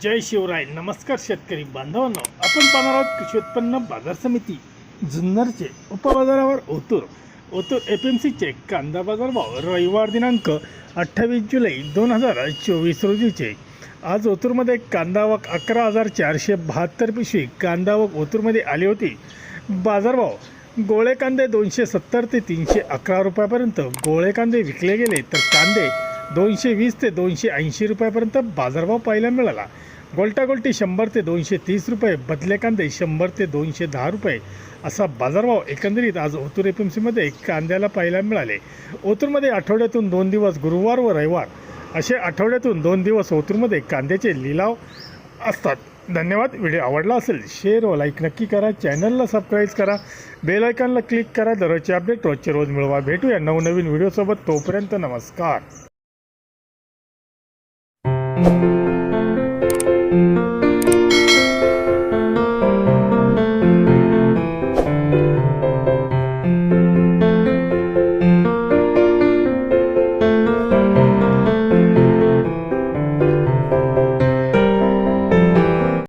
जय शिवराय. नमस्कार शेतकरी बांधवांनो. आपण पाहणार आहोत कृषी उत्पन्न बाजार समिती जुन्नरचे उपबाजारावर ओतूर. ओतूर एफ एम सीचे कांदा बाजार भाव रविवार दिनांक अठ्ठावीस जुलै दोन हजार चोवीस रोजीचे. आज ओतूरमध्ये कांदा वक अकरा हजार चारशे बहात्तर पिशवी कांदा वक ओतूरमध्ये आली होती. बाजारभाव गोळे कांदे दोनशे सत्तर ते तीनशे अकरा रुपयापर्यंत गोळे कांदे विकले गेले तर कांदे दोनशे वीस ते दोनशे ऐंशी रुपयापर्यंत बाजारभाव पाहायला मिळाला. गोल्टा गोल्टी शंभर ते दोनशे तीस रुपये बदले कांदे शंभर ते दोनशे दहा रुपये असा बाजारभाव एकंदरीत आज ओतूर एफ एम सीमध्ये कांद्याला पाहायला मिळाले. ओतूरमध्ये आठवड्यातून दोन दिवस गुरुवार व रविवार असे आठवड्यातून दोन दिवस ओतूरमध्ये कांद्याचे लिलाव असतात. धन्यवाद. व्हिडिओ आवडला असेल शेअर व लाईक नक्की करा. चॅनलला सबस्क्राईब करा. बेल आयकॉनला क्लिक करा. दररोजचे अपडेट रोजचे रोज मिळवा. भेटूया नवनवीन व्हिडिओसोबत. तोपर्यंत नमस्कार. Música